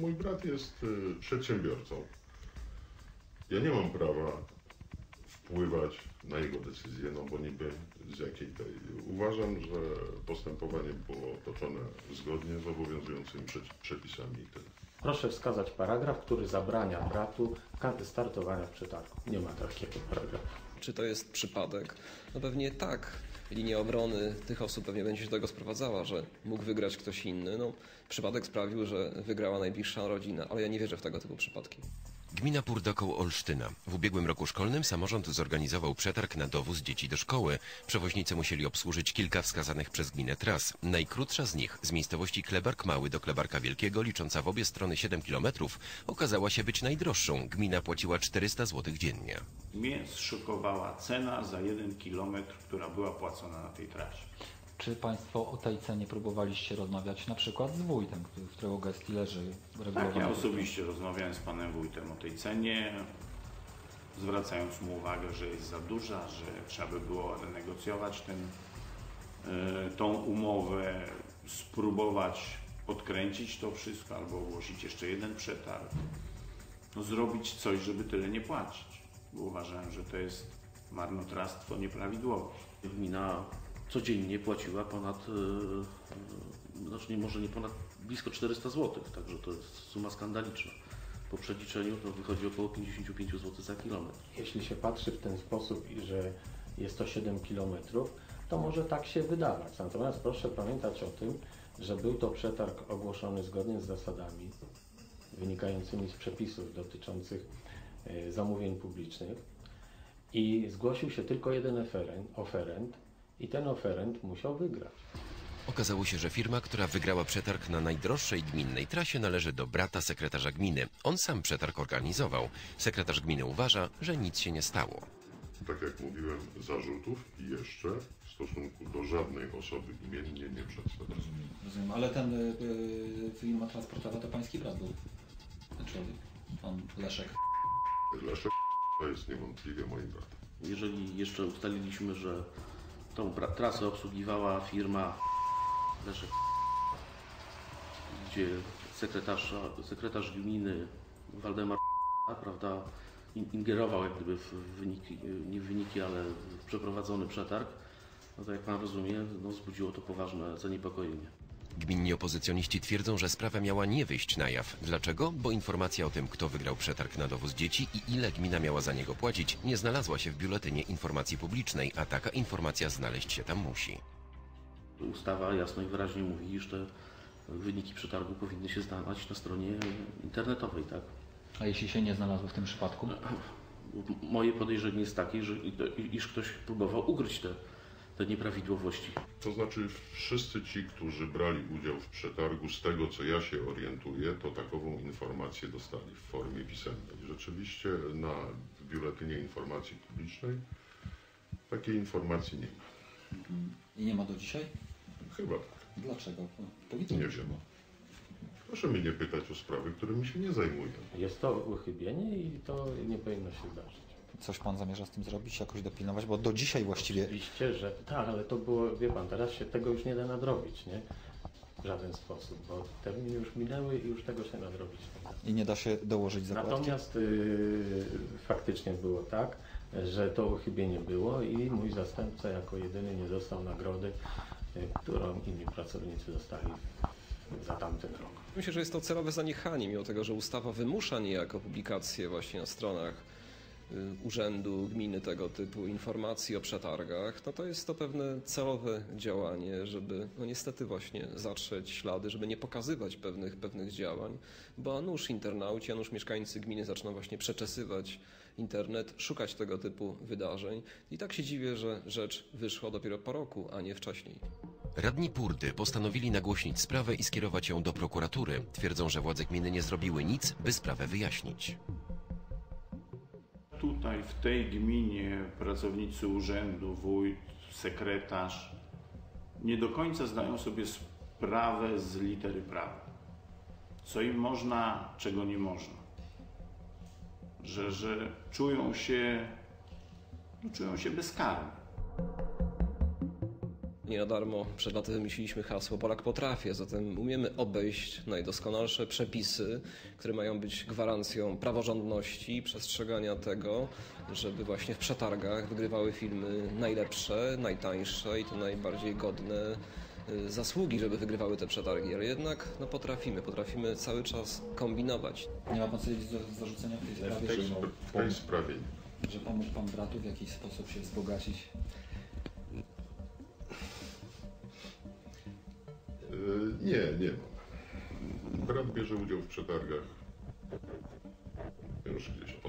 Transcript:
mój brat jest y, przedsiębiorcą. Ja nie mam prawa wpływać na jego decyzję, no bo niby z jakiej tej. Uważam, że postępowanie było toczone zgodnie z obowiązującymi prze- przepisami i tyle. Proszę wskazać paragraf, który zabrania bratu startowania w przetargu. Nie ma takiego paragrafu. Czy to jest przypadek? No pewnie tak. Linia obrony tych osób pewnie będzie się do tego sprowadzała, że mógł wygrać ktoś inny. No, przypadek sprawił, że wygrała najbliższa rodzina, ale ja nie wierzę w tego typu przypadki. Gmina Purda koło Olsztyna. W ubiegłym roku szkolnym samorząd zorganizował przetarg na dowóz dzieci do szkoły. Przewoźnicy musieli obsłużyć kilka wskazanych przez gminę tras. Najkrótsza z nich, z miejscowości Klebark Mały do Klebarka Wielkiego, licząca w obie strony 7 km, okazała się być najdroższą. Gmina płaciła 400 zł dziennie. Mnie zszokowała cena za jeden kilometr, która była płacona na tej trasie. Czy Państwo o tej cenie próbowaliście rozmawiać na przykład z wójtem, który- w którego gestii leży Tak, ja osobiście rozmawiałem z panem wójtem o tej cenie, zwracając mu uwagę, że jest za duża, że trzeba by było renegocjować ten, e, tą umowę, spróbować odkręcić to wszystko albo ogłosić jeszcze jeden przetarg. No, zrobić coś, żeby tyle nie płacić, bo uważałem, że to jest marnotrawstwo, nieprawidłowość. Gmina codziennie płaciła ponad, e, e, znaczy może nie ponad, blisko 400 zł, także to jest suma skandaliczna. Po przeliczeniu to wychodzi około 55 zł za kilometr. Jeśli się patrzy w ten sposób, że jest to 7 km, to może tak się wydawać. Natomiast proszę pamiętać o tym, że był to przetarg ogłoszony zgodnie z zasadami wynikającymi z przepisów dotyczących e, zamówień publicznych i zgłosił się tylko jeden oferent i ten oferent musiał wygrać. Okazało się, że firma, która wygrała przetarg na najdroższej gminnej trasie należy do brata sekretarza gminy. On sam przetarg organizował. Sekretarz gminy uważa, że nic się nie stało. Tak jak mówiłem, zarzutów i jeszcze w stosunku do żadnej osoby imiennie nie przedstawiam. Rozumiem, rozumiem. Ale ten y, y, firma transportowa to Pański brat był, ten człowiek, pan Leszek. Leszek to jest niewątpliwie moim bratem. Jeżeli jeszcze ustaliliśmy, że tą trasę obsługiwała firma Leszek, gdzie sekretarz, sekretarz gminy Waldemar prawda, in- ingerował jak gdyby w wyniki, nie w wyniki, ale w przeprowadzony przetarg, no to jak Pan rozumie, no, wzbudziło to poważne zaniepokojenie. Gminni opozycjoniści twierdzą, że sprawa miała nie wyjść na jaw. Dlaczego? Bo informacja o tym, kto wygrał przetarg na dowóz dzieci i ile gmina miała za niego płacić, nie znalazła się w biuletynie informacji publicznej, a taka informacja znaleźć się tam musi. Ustawa jasno i wyraźnie mówi, iż te wyniki przetargu powinny się znaleźć na stronie internetowej, tak? A jeśli się nie znalazło w tym przypadku? Moje podejrzenie jest takie, że iż ktoś próbował ukryć te, te nieprawidłowości. To znaczy wszyscy ci, którzy brali udział w przetargu, z tego co ja się orientuję, to takową informację dostali w formie pisemnej. Rzeczywiście na biuletynie informacji publicznej takiej informacji nie ma. I nie ma do dzisiaj? Chyba tak. Dlaczego? Powinno Nie być wiem. chyba. Proszę mnie nie pytać o sprawy, którymi się nie zajmuję. Jest to uchybienie i to nie powinno się zdarzyć. Coś Pan zamierza z tym zrobić, jakoś dopilnować? Bo do dzisiaj właściwie Oczywiście, że tak, ale to było, wie pan, teraz się tego już nie da nadrobić, nie? W żaden sposób, bo terminy już minęły i już tego się nadrobić nie da. i nie da się dołożyć zakładki. Natomiast yy, faktycznie było tak, że to uchybienie było i mój zastępca jako jedyny nie dostał nagrody, yy, którą inni pracownicy dostali za tamten rok. Myślę, że jest to celowe zaniechanie, mimo tego, że ustawa wymusza niejako publikację właśnie na stronach urzędu, gminy tego typu informacji o przetargach, no to jest to pewne celowe działanie, żeby no niestety właśnie zatrzeć ślady, żeby nie pokazywać pewnych, pewnych działań, bo a nuż internauci, a nuż mieszkańcy gminy zaczną właśnie przeczesywać internet, szukać tego typu wydarzeń i tak się dziwię, że rzecz wyszła dopiero po roku, a nie wcześniej. Radni Purdy postanowili nagłośnić sprawę i skierować ją do prokuratury. Twierdzą, że władze gminy nie zrobiły nic, by sprawę wyjaśnić. Tutaj w tej gminie pracownicy urzędu, wójt, sekretarz nie do końca zdają sobie sprawę z litery prawa. Co im można, czego nie można. Że, że czują się, no, czują się bezkarni. Nie na darmo. Przed laty wymyśliliśmy hasło Polak potrafię, zatem umiemy obejść najdoskonalsze przepisy, które mają być gwarancją praworządności i przestrzegania tego, żeby właśnie w przetargach wygrywały filmy najlepsze, najtańsze i te najbardziej godne y, zasługi, żeby wygrywały te przetargi, ale jednak no, potrafimy, potrafimy cały czas kombinować. Nie ma pan coś do zarzucenia w tej W sprawie, tej, że, sp- w tej sprawie. że pomógł pan bratu w jakiś sposób się wzbogacić? Nie, nie mam. Brat bierze udział w przetargach już gdzieś ponad 10 lat.